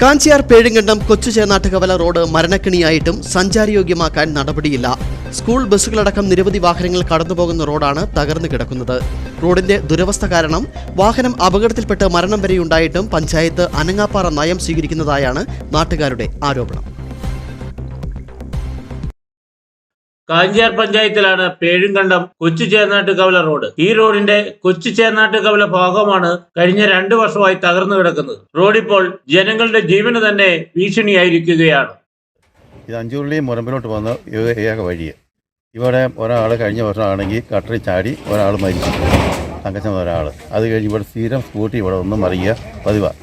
കാഞ്ചിയാർ പേഴുങ്കണ്ടം കൊച്ചു ചേന്നാട്ടുകവല road മരണക്കിണിയായിട്ടും സഞ്ചാരയോഗ്യമാക്കാൻ നടപടിയില്ല. School ബസ്സുകളടക്കം നിരവധി വാഹനങ്ങൾ കടന്നുപോകുന്ന റോഡാണ് തകർന്നു കിടക്കുന്നത്. റോഡിന്റെ ദുരവസ്ഥ കാരണം വാഹനം അപകടത്തിൽപ്പെട്ട് മരണം വരെയുണ്ടായിട്ടും പഞ്ചായത്ത് അനങ്ങാപ്പാറ നയം സ്വീകരിക്കുന്നതായാണ് നാട്ടുകാരുടെ ആരോപണം. കാഞ്ചിയാർ പഞ്ചായത്തിലാണ് പേഴുങ്കണ്ടം കൊച്ചു ചേർനാട്ട് കവല റോഡ്. ഈ റോഡിന്റെ കൊച്ചു ചേർനാട്ട് കവല ഭാഗമാണ് കഴിഞ്ഞ രണ്ടു വർഷമായി തകർന്നു കിടക്കുന്നത്. റോഡിപ്പോൾ ജനങ്ങളുടെ ജീവന് തന്നെ ഭീഷണിയായിരിക്കുകയാണ്. ഇത് അഞ്ചൂരിലെയും മുരമ്പിലോട്ട് വന്ന ഏക വഴി ഇവിടെ ഒരാൾ കഴിഞ്ഞ വർഷമാണെങ്കിൽ കട്ടറി ചാടി ഒരാൾ മരിച്ചു. തങ്കച്ചൻ ഒരാൾ അത് കഴിഞ്ഞ് ഇവിടെ സ്ഥിരം സ്കൂട്ടി ഇവിടെ ഒന്നും മറിയുക പതിവാണ്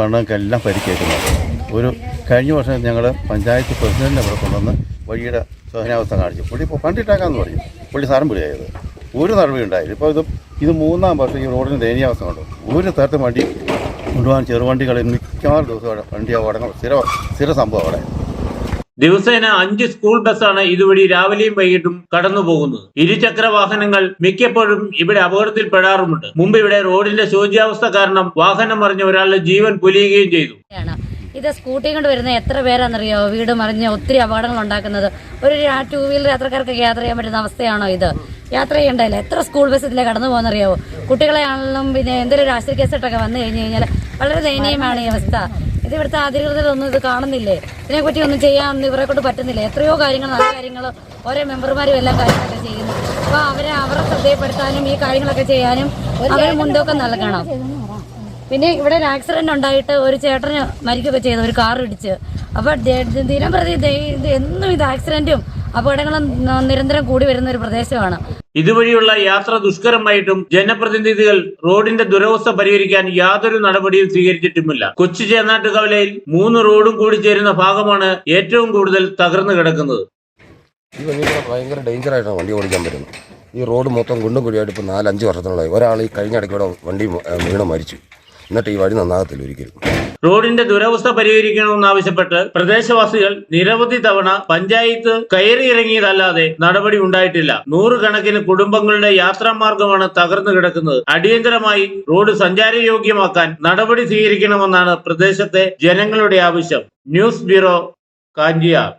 വരുന്ന എല്ലാം പരിക്കേക്കുന്നത് ഒരു കഴിഞ്ഞ വർഷം ഞങ്ങൾ പഞ്ചായത്ത് പ്രസിഡന്റിനെ ഇവിടെ കൊണ്ടുവന്ന് വഴിയുടെ ശോധനാവസ്ഥ കാണിച്ചു. പുള്ളി ഇപ്പോൾ കണ്ടിട്ടാക്കാന്ന് പറഞ്ഞു. പുള്ളി സാറും പിടിയായത്. ഒരു നടപടി ഉണ്ടായില്ല. ഇപ്പോൾ ഇത് ഇത് മൂന്നാം വർഷം ഈ റോഡിന് ദയനീയാവസ്ഥ കണ്ടു. ഒരു തരത്തെ വണ്ടി കൊണ്ടുപോകാൻ ചെറുവണ്ടികൾ മിക്കവാറും ദിവസം വണ്ടി അപകടങ്ങൾ സ്ഥിര സ്ഥിര സംഭവം അവിടെ. ദിവസേന അഞ്ച് സ്കൂൾ ബസ്സാണ് ഇതുവഴി രാവിലെയും വൈകിട്ടും കടന്നു പോകുന്നത്. ഇരുചക്ര വാഹനങ്ങൾ മിക്കപ്പോഴും ഇവിടെ അപകടത്തിൽപ്പെടാറുമുണ്ട് മുമ്പ് ഇവിടെ റോഡിന്റെ ശോച്യാവസ്ഥ കാരണം വാഹനം മറിഞ്ഞ ഒരാളുടെ ജീവൻ പൊലിയുകയും ചെയ്തു. ഇത് സ്കൂട്ടി കൊണ്ട് വരുന്ന എത്ര പേരാണെന്നറിയോ? വീട് മറിഞ്ഞ് ഒത്തിരി അപകടങ്ങൾ ഉണ്ടാക്കുന്നത്. ഒരു ടൂ വീലർ യാത്രക്കാർക്കൊക്കെ യാത്ര ചെയ്യാൻ പറ്റുന്ന അവസ്ഥയാണോ ഇത്? യാത്ര ചെയ്യണ്ടല്ലോ എത്ര സ്കൂൾ ബസ് ഇതിലെ കടന്നു പോകുന്നറിയാവോ കുട്ടികളെ ആണെങ്കിലും പിന്നെ എന്തെങ്കിലും ഒരു ആശ്രയ കേസിട്ടൊക്കെ വന്നു കഴിഞ്ഞു കഴിഞ്ഞാൽ വളരെ ദയനീയമാണ് ഈ അവസ്ഥ. ഇത് ഇവിടുത്തെ അധികൃതരൊന്നും ഇത് കാണുന്നില്ലേ? ഇതിനെപ്പറ്റി ഒന്നും ചെയ്യാൻ ഇവരെ കൊണ്ട് പറ്റുന്നില്ല? എത്രയോ കാര്യങ്ങൾ നല്ല കാര്യങ്ങൾ ഓരോ മെമ്പർമാരും എല്ലാം കാര്യങ്ങളൊക്കെ ചെയ്യുന്നു. അപ്പോൾ അവരെ അവരെ ശ്രദ്ധയപ്പെടുത്താനും ഈ കാര്യങ്ങളൊക്കെ ചെയ്യാനും അവരെ മുൻതൂക്കം നൽകണം. പിന്നെ ഇവിടെ ഒരു ആക്സിഡന്റ് ഉണ്ടായിട്ട് ഒരു ചേട്ടന് മരിക്കുകയൊക്കെ ചെയ്തു ഒരു കാർ ഇടിച്ച്. അപ്പൊ ദേ- ദേ- ദിനം പ്രതി എന്നും ഇത് ആക്സിഡന്റും അപകടങ്ങളും നിരന്തരം കൂടി വരുന്ന ഒരു പ്രദേശമാണ്. ഇതുവഴിയുള്ള യാത്ര ദുഷ്കരമായിട്ടും ജനപ്രതിനിധികൾ റോഡിന്റെ ദുരവസ്ഥ പരിഹരിക്കാൻ യാതൊരു നടപടിയും സ്വീകരിച്ചിട്ടുമില്ല. കൊച്ചി ചേന്നാട്ട് കവലയിൽ മൂന്ന് റോഡും കൂടി ചേരുന്ന ഭാഗമാണ് ഏറ്റവും കൂടുതൽ തകർന്നു കിടക്കുന്നത്. ഈ വഴി ഭയങ്കര ഡേഞ്ചറായിട്ടാണ് വണ്ടി ഓടിക്കാൻ പറ്റുന്നത്. ഈ റോഡ് മൊത്തം കുണ്ടും കുഴിയായിട്ട് ഇപ്പോൾ നാലഞ്ച് വർഷത്തിനുള്ളതായി. ഒരാൾ ഈ കഴിഞ്ഞ ഇടയ്ക്കൂടെ ഇവിടെ വണ്ടി വീണ് മരിച്ചു. എന്നിട്ട് ഈ വഴി നന്നാകത്തില്ല ഒരിക്കലും. റോഡിന്റെ ദുരവസ്ഥ പരിഹരിക്കണമെന്നാവശ്യപ്പെട്ട് പ്രദേശവാസികൾ നിരവധി തവണ പഞ്ചായത്ത് കയറിയിറങ്ങിയതല്ലാതെ നടപടി ഉണ്ടായിട്ടില്ല. നൂറുകണക്കിന് കുടുംബങ്ങളുടെ യാത്രാമാർഗമാണ് തകർന്നു കിടക്കുന്നത്. അടിയന്തരമായി റോഡ് സഞ്ചാരയോഗ്യമാക്കാൻ നടപടി സ്വീകരിക്കണമെന്നാണ് പ്രദേശത്തെ ജനങ്ങളുടെ ആവശ്യം. News bureau Kanchiyar